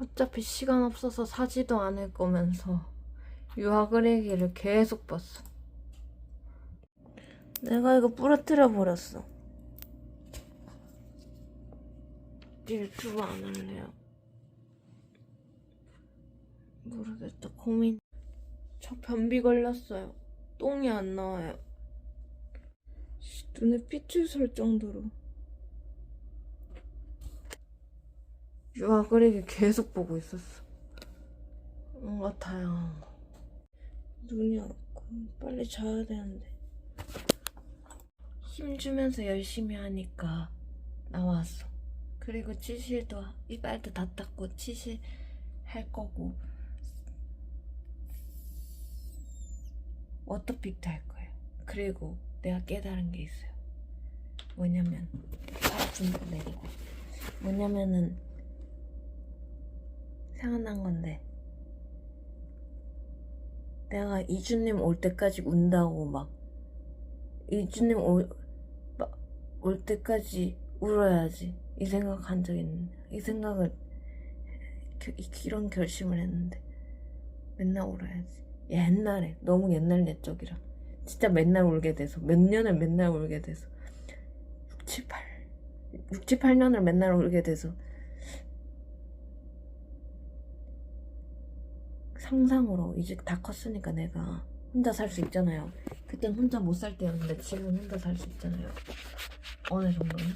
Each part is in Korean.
어차피 시간 없어서 사지도 않을 거면서 유학을 얘기를 계속 봤어. 내가 이거 부러뜨려 버렸어. 유튜브 안 할래요. 모르겠다. 고민. 저 변비 걸렸어요. 똥이 안 나와요. 씨, 눈에 핏줄 설 정도로. 유학을 이게 계속 보고 있었어. 뭔가 다양한 거. 눈이 왔고 빨리 자야 되는데. 힘 주면서 열심히 하니까 나왔어. 그리고 치실도 이빨도 다 닦고 치실 할 거고 워터픽도 할 거예요. 그리고 내가 깨달은 게 있어요. 뭐냐면 파라춤도 내리고 뭐냐면은 생각난 건데. 내가 이주님 올 때까지 운다고 막 이주님 올, 막, 올 때까지 울어야지. 이 생각 한 적 있는데 이 생각을 이런 결심을 했는데 맨날 울어야지. 옛날에 너무 옛날 옛적이라. 진짜 맨날 울게 돼서 몇 년을 맨날 울게 돼서. 6, 7, 8 6, 7, 8년을 맨날 울게 돼서 상상으로 이제 다 컸으니까 내가 혼자 살 수 있잖아요. 그땐 혼자 못 살 때였는데 지금 혼자 살 수 있잖아요. 어느 정도는.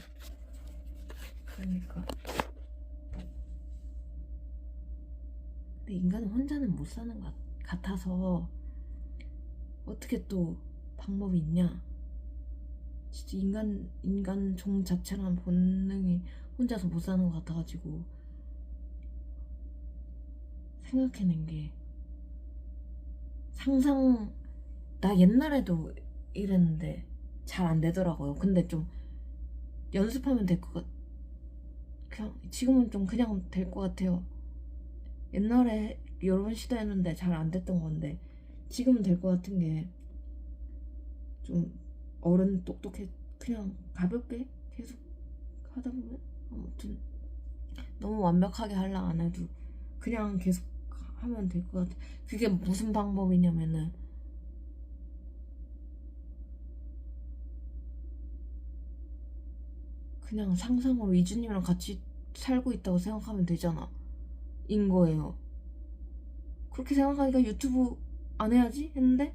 그러니까. 근데 인간은 혼자는 못 사는 것 같아서 어떻게 또 방법이 있냐? 진짜 인간 인간 종 자체란 본능이 혼자서 못 사는 것 같아가지고 생각해낸 게 상상 나 옛날에도 이랬는데 잘 안 되더라고요. 근데 좀 연습하면 될 것 같. 그냥 지금은 좀 그냥 될 것 같아요. 옛날에 여러 번 시도했는데 잘 안 됐던 건데 지금은 될 것 같은 게 좀 어른 똑똑해 그냥 가볍게 계속 하다 보면 아무튼 너무 완벽하게 하려 안 해도 그냥 계속 하면 될 것 같아. 그게 무슨 방법이냐면은 그냥 상상으로 이준님이랑 같이 살고 있다고 생각하면 되잖아. 인 거예요. 그렇게 생각하니까 유튜브 안 해야지 했는데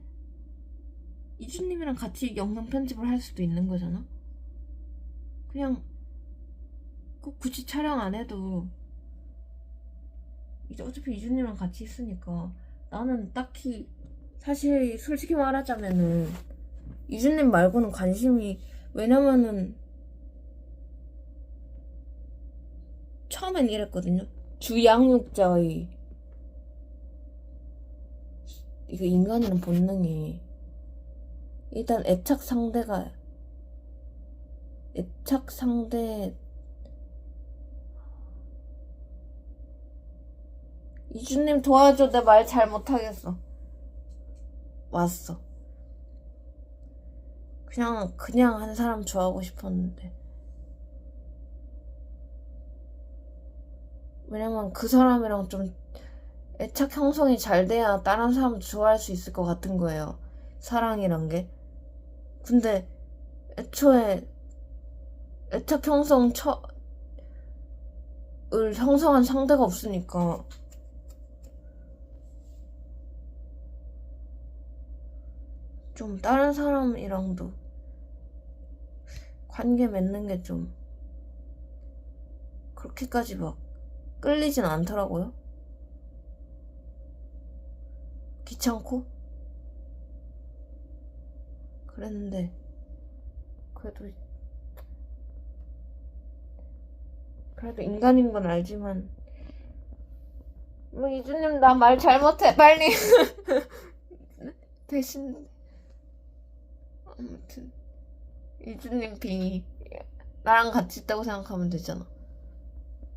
이준님이랑 같이 영상 편집을 할 수도 있는 거잖아. 그냥 꼭 굳이 촬영 안 해도 이제 어차피 이준님이랑 같이 있으니까 나는 딱히 사실 솔직히 말하자면은 이준님 말고는 관심이 왜냐면은 처음엔 이랬거든요. 주양육자의 이거 인간이란 본능이 일단 애착 상대가 애착 상대 이주님 도와줘 내 말 잘 못하겠어. 왔어. 그냥 그냥 한 사람 좋아하고 싶었는데. 왜냐면 그 사람이랑 좀 애착 형성이 잘 돼야 다른 사람 좋아할 수 있을 것 같은 거예요. 사랑이란 게. 근데 애초에 애착 형성 처, 을 형성한 상대가 없으니까 좀 다른 사람이랑도 관계 맺는 게 좀 그렇게까지 막 끌리진 않더라고요. 귀찮고? 그랬는데 그래도 그래도 인간인 건 알지만 뭐 이주님 나 말 잘못해. 빨리. 대신 아무튼. 이주님 빙이 나랑 같이 있다고 생각하면 되잖아.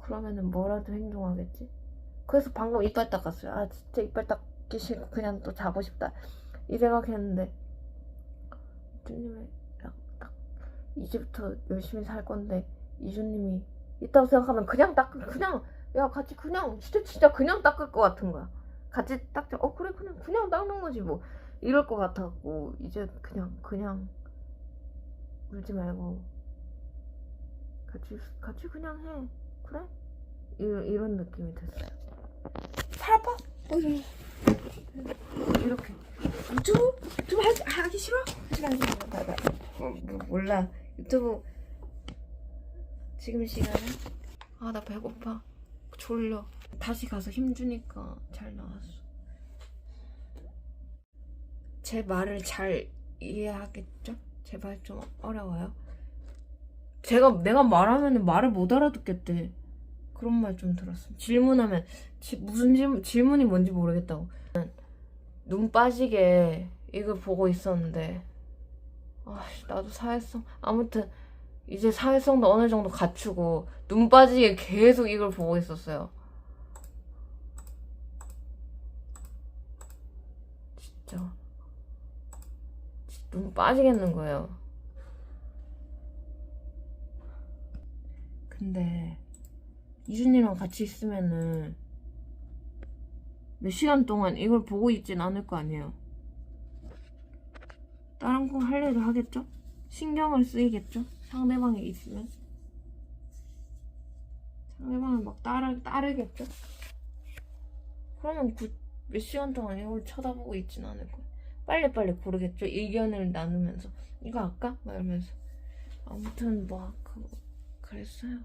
그러면은 뭐라도 행동하겠지? 그래서 방금 이빨 닦았어요. 아 진짜 이빨 닦기 싫고 그냥 또 자고 싶다. 이 생각했는데. 이주님이랑 딱 이제부터 열심히 살 건데 이주님이 있다고 생각하면 그냥 딱 그냥 야 같이 그냥 진짜 진짜 그냥 닦을 것 같은 거야. 같이 닦자. 어 그래 그냥 그냥 닦는 거지 뭐 이럴 것 같았고 이제 그냥 그냥 울지 말고 같이 같이 그냥 해. 그래? 이, 이런 느낌이 됐어요. 팔 아파? 어, 이렇게 이렇게. 유튜브? 유튜브 하기, 하기 싫어? 하지 말고 나, 나, 어, 뭐, 몰라. 유튜브 지금 시간은? 아 나 배고파. 졸려. 다시 가서 힘 주니까 잘 나왔어 제 말을 잘 이해하겠죠? 제말좀 어려워요? 제가 내가 말하면 말을 못 알아듣겠대. 그런 말 좀 들었어 질문하면 지- 무슨 질문, 질문이 뭔지 모르겠다고. 눈 빠지게 이걸 보고 있었는데. 아 나도 사회성 아무튼 이제 사회성도 어느 정도 갖추고 눈 빠지게 계속 이걸 보고 있었어요. 진짜 눈 빠지겠는 거예요 근데 이준이랑 같이 있으면은 몇 시간 동안 이걸 보고 있진 않을 거 아니에요. 다른 거 할 일을 하겠죠? 신경을 쓰이겠죠? 상대방이 있으면. 상대방을 막 따르, 따르겠죠? 그러면 그 몇 시간 동안 이걸 쳐다보고 있진 않을 거예요. 빨리빨리 고르겠죠? 의견을 나누면서. 이거 할까? 막 이러면서. 아무튼 뭐, 그, 그랬어요.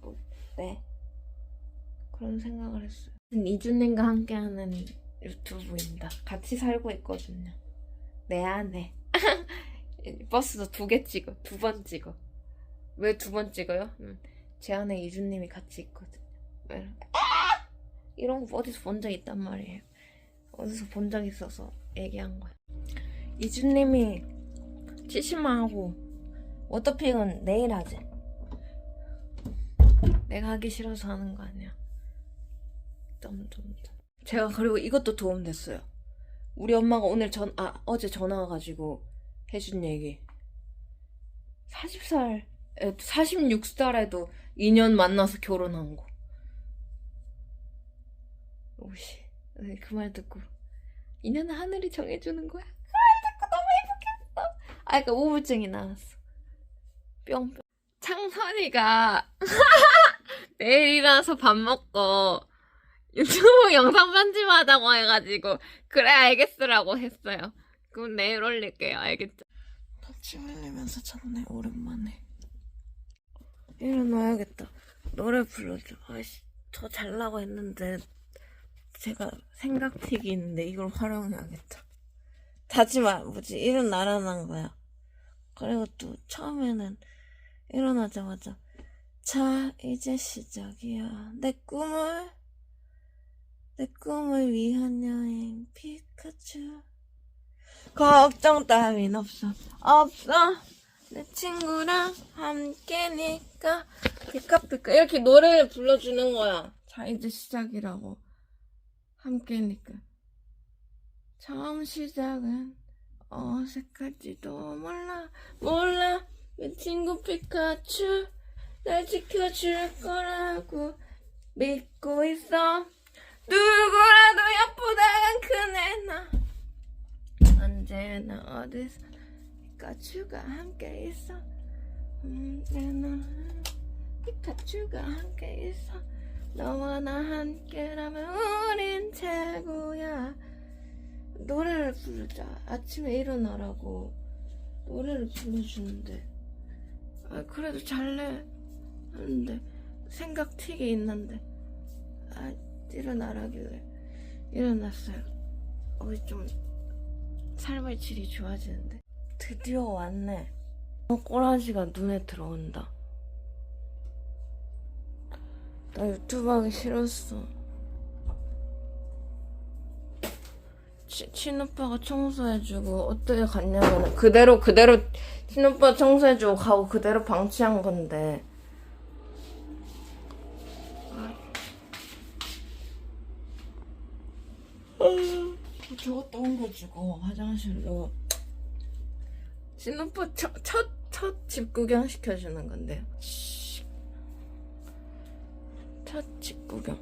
뭐, 네. 그런 생각을 했어요. 이준님과 함께하는 유튜브입니다. 같이 살고 있거든요. 내 안에. 버스도 두 개 찍어. 두 번 찍어. 왜 두 번 찍어요? 음, 제 안에 이준님이 같이 있거든요. 왜? 이런 거 어디서 본 적 있단 말이에요. 어디서 본 적 있어서 얘기한 거야. 이준님이 70만 하고 워터픽은 내일 하지. 내가 하기 싫어서 하는 거 아니야. 점점점. 제가 그리고 이것도 도움 됐어요. 우리 엄마가 오늘 전, 아, 어제 전화 와가지고 해준 얘기. 40살, 46살에도 2년 만나서 결혼한 거. 오씨. 그 말 듣고. 2년은 하늘이 정해주는 거야? 그말 듣고 너무 행복했어. 아, 그니까 우울증이 나왔어. 뿅 뿅. 창선이가 내일 일어나서 밥 먹고 유튜브 영상 편집하자고 해가지고 그래 알겠으라고 했어요. 그럼 내일 올릴게요. 알겠죠? 덕지 흘리면서 잤네 오랜만에. 일어나야겠다. 노래 불러줘. 아씨 저 잘라고 했는데 제가 생각튀기 있는데 이걸 활용해야겠다. 자지마 뭐지? 일어나라는 거야. 그리고 또 처음에는 일어나자마자 자 이제 시작이야. 내 꿈을 내 꿈을 위한 여행 피카츄. 걱정 따윈 없어. 없어. 내 친구랑 함께니까. 피카피카. 이렇게 노래를 불러주는 거야. 자 이제 시작이라고 함께니까. 처음 시작은 어색할지도 몰라. 몰라. 내 친구 피카츄 날 지켜줄 거라고 믿고 있어. 누구라도 예쁘다간 그네 나. 언제나 어디서 피카츄가 함께 있어. 언제나 피카츄가 함께 있어 너와 나 함께라면 우린 최고야. 노래를 부르자. 아침에 일어나라고 노래를 불러주는데. 아 그래도 잘래. 하는데 생각 튀기 있는데. 아 일어나라길래. 일어났어요. 어, 좀 삶의 질이 좋아지는데. 드디어 왔네. 어, 꼬라지가 눈에 들어온다. 나 유튜브 하기 싫었어. 치, 친오빠가 청소해주고 어떻게 갔냐면 그대로 그대로 친오빠 청소해주고 가고 그대로 방치한 건데. 저것도 옮겨주고 화장실로. 친오빠 첫첫 집 구경 시켜주는 건데 요첫집 구경.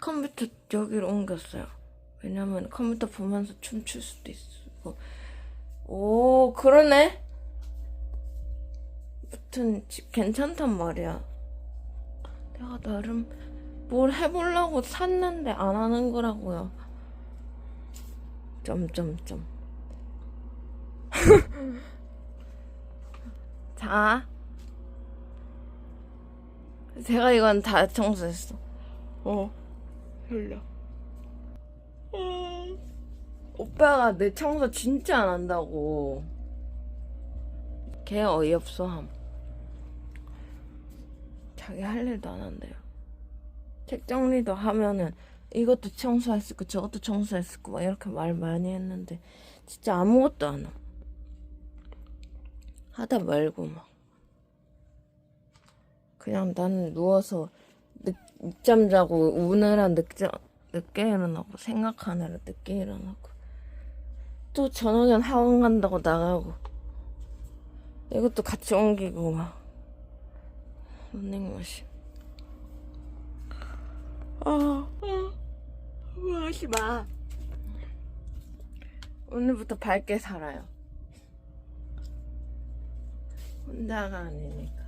컴퓨터 여기로 옮겼어요. 왜냐면 컴퓨터 보면서 춤출 수도 있고. 오, 그러네? 아무튼 지- 괜찮단 말이야. 내가 나름 뭘 해보려고 샀는데 안 하는 거라고요. 점점점. 자. 제가 이건 다 청소했어. 어. 흘려. 음. 오빠가 내 청소 진짜 안 한다고. 걔 어이없어 함. 자기 할 일도 안 한대요. 책 정리도 하면은 이것도 청소했을 거 저것도 청소했을 거막 이렇게 말 많이 했는데 진짜 아무것도 안 하. 하다 말고 막. 그냥 나는 누워서 늦, 늦잠 자고 우느라 늦잠, 늦게 일어나고 생각하느라 늦게 일어나고. 또 저녁엔 학원 간다고 나가고. 이것도 같이 옮기고 막. 런닝머신. 아, 아, 뭐 하지 마. 오늘부터 밝게 살아요. 혼자가 아니니까.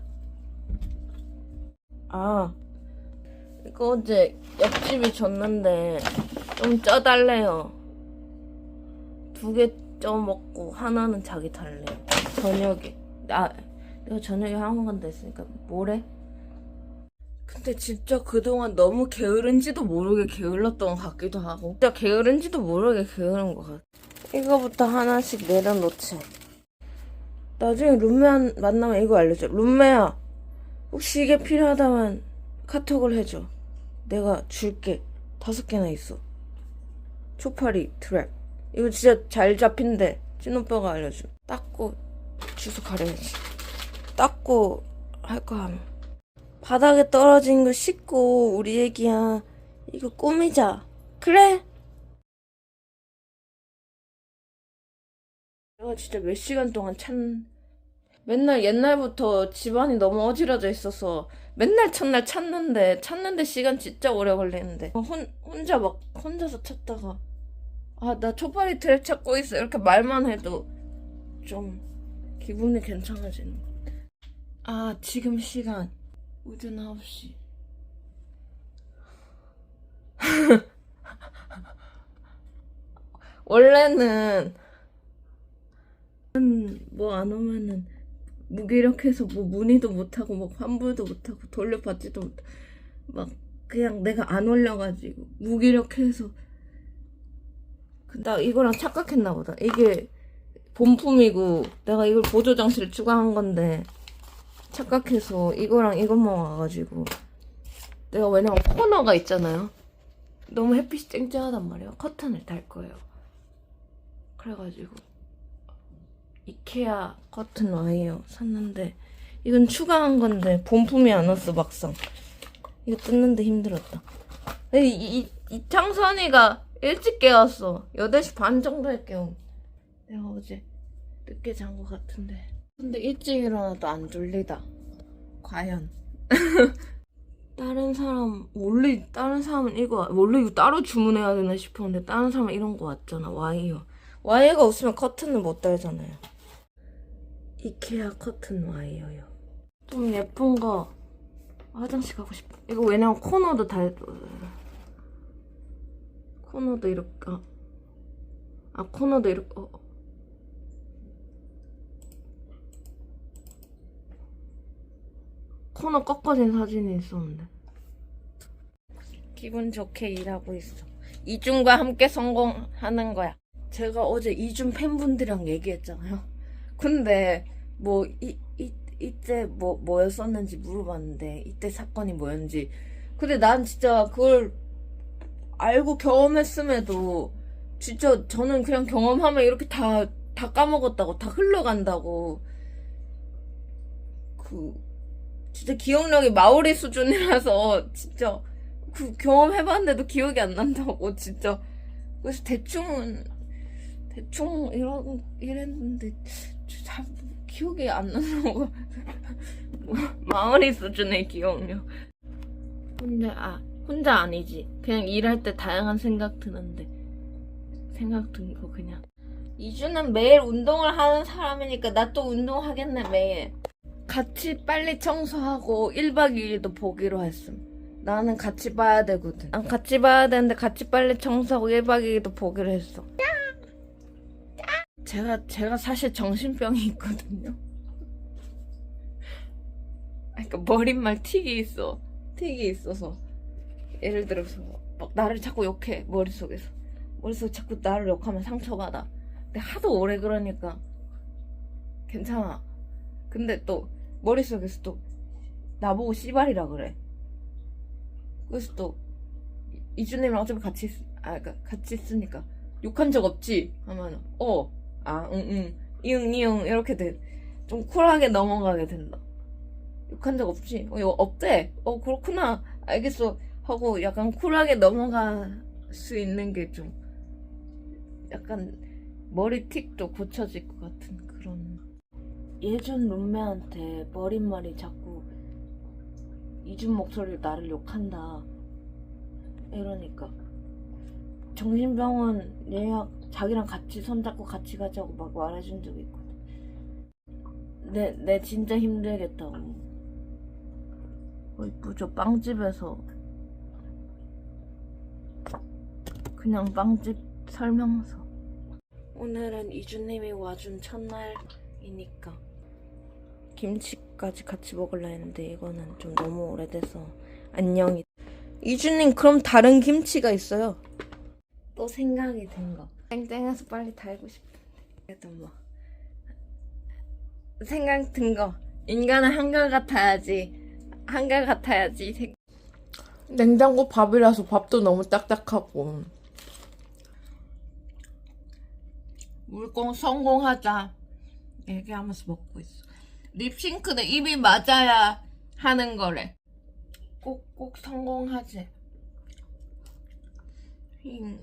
아, 이거 어제 옆집이 줬는데 좀 쪄달래요. 두 개 쪄먹고 하나는 자기 달래요. 저녁에. 아, 내가 저녁에 학원 간다 했으니까 모레? 근데 진짜 그동안 너무 게으른지도 모르게 게을렀던 것 같기도 하고. 진짜 게으른지도 모르게 게으른 것 같아. 이거부터 하나씩 내려놓지 나중에 룸메 만나면 이거 알려줘. 룸메야 혹시 이게 필요하다면 카톡을 해줘. 내가 줄게. 다섯 개나 있어. 초파리 트랩. 이거 진짜 잘 잡힌대. 찐오빠가 알려줘 닦고 주소 가려야지. 닦고 할 거 하면 바닥에 떨어진 거 씻고 우리 애기야 이거 꾸미자. 그래? 내가 진짜 몇 시간 동안 찾 맨날 옛날부터 집안이 너무 어지러져 있어서 맨날 첫날 찾는데 찾는데 시간 진짜 오래 걸리는데. 혼, 혼자 막 혼자서 찾다가 아 나 초파리 트랩 찾고 있어. 이렇게 말만 해도 좀 기분이 괜찮아지는 것 같아 아 지금 시간 오전 9시. 원래는 뭐 안 오면은 무기력해서 뭐 문의도 못하고 막 환불도 못하고 돌려받지도 못하고 막 그냥 내가 안 올려가지고 무기력해서 그나 이거랑 착각했나 보다 이게 본품이고 내가 이걸 보조 장치를 추가한 건데 착각해서 이거랑 이것만 와가지고. 내가 왜냐면 코너가 있잖아요. 너무 햇빛이 쨍쨍하단 말이에요. 커튼을 달 거예요. 그래가지고 이케아 커튼 와이어 샀는데 이건 추가한 건데 본품이 안 왔어 막상. 이거 뜯는데 힘들었다. 이, 이, 이 창선이가 일찍 깨웠어. 8시 반 정도에 깨움 내가 어제 늦게 잔 것 같은데 근데 일찍 일어나도 안 졸리다. 과연. 다른 사람, 원래 다른 사람은 이거, 와- 원래 이거 따로 주문해야 되나 싶었는데 다른 사람은 이런 거 왔잖아. 와이어. 와이어가 없으면 커튼을 못 달잖아요. 이케아 커튼 와이어요. 좀 예쁜 거. 화장실 가고 싶어. 이거 왜냐면 코너도 달, 코너도 이렇게, 아, 아 코너도 이렇게, 어, 코너 꺾어진 사진이 있었는데. 기분 좋게 일하고 있어. 이준과 함께 성공하는 거야. 제가 어제 이준 팬분들이랑 얘기했잖아요. 근데 뭐 이, 이, 이때 뭐 뭐였었는지 물어봤는데 이때 사건이 뭐였는지. 근데 난 진짜 그걸 알고 경험했음에도 진짜 저는 그냥 경험하면 이렇게 다, 다 까먹었다고, 다 흘러간다고. 그, 진짜 기억력이 마오리 수준이라서 진짜 그 경험해봤는데도 기억이 안 난다고 진짜 그래서 대충은 대충 이런 이랬는데 잘 기억이 안 나고 마흔이 수준의 기억력. 혼자 아 혼자 아니지. 그냥 일할 때 다양한 생각 드는데 생각 든 거 그냥 이주는 매일 운동을 하는 사람이니까 나 또 운동하겠네 매일. 같이 빨리 청소하고 1박 2일도 보기로 했음. 나는 같이 봐야 되거든. 난 같이 봐야 되는데 같이 빨리 청소하고 1박 2일도 보기로 했어. 제가 제가 사실 정신병이 있거든요. 그러니까 머릿말 틱이 있어. 틱이 있어서 예를 들어서 막 나를 자꾸 욕해 머릿속에서 머릿속에 자꾸 나를 욕하면 상처받아. 근데 하도 오래 그러니까 괜찮아. 근데 또 머릿속에서 또 나보고 씨발이라 그래. 그래서 또 이- 이준님이랑 어차피 같이 있, 아 그러니까 같이 있으니까 욕한 적 없지 하면 어, 아, 응, 응, 이응, 이응 이렇게 돼. 좀 쿨하게 넘어가게 된다. 욕한 적 없지? 어, 이거 없대. 어, 그렇구나. 알겠어. 하고 약간 쿨하게 넘어갈 수 있는 게 좀 약간 머리 틱도 고쳐질 것 같은 그런. 예전 룸메한테 머릿말이 자꾸 이준 목소리로 나를 욕한다. 이러니까. 정신병원 예약 자기랑 같이 손잡고 같이 가자고 막 말해준 적이 있거든. 내, 내 진짜 힘들겠다고. 거의 부저 빵집에서 그냥 빵집 설명서. 오늘은 이주님이 와준 첫날 이니까 김치까지 같이 먹으려 했는데 이거는 좀 너무 오래돼서 안녕이. 이주님 그럼 다른 김치가 있어요. 또 생각이 든 거. 땡땡해서 빨리 달고 싶은데. 그래도 뭐. 생각 든 거. 인간은 한결 같아야지. 한결 같아야지. 생- 냉장고 밥이라서 밥도 너무 딱딱하고 물공 성공하자. 얘기하면서 먹고 있어. 립싱크는 입이 맞아야 하는 거래. 꼭, 꼭 성공하지. 힝.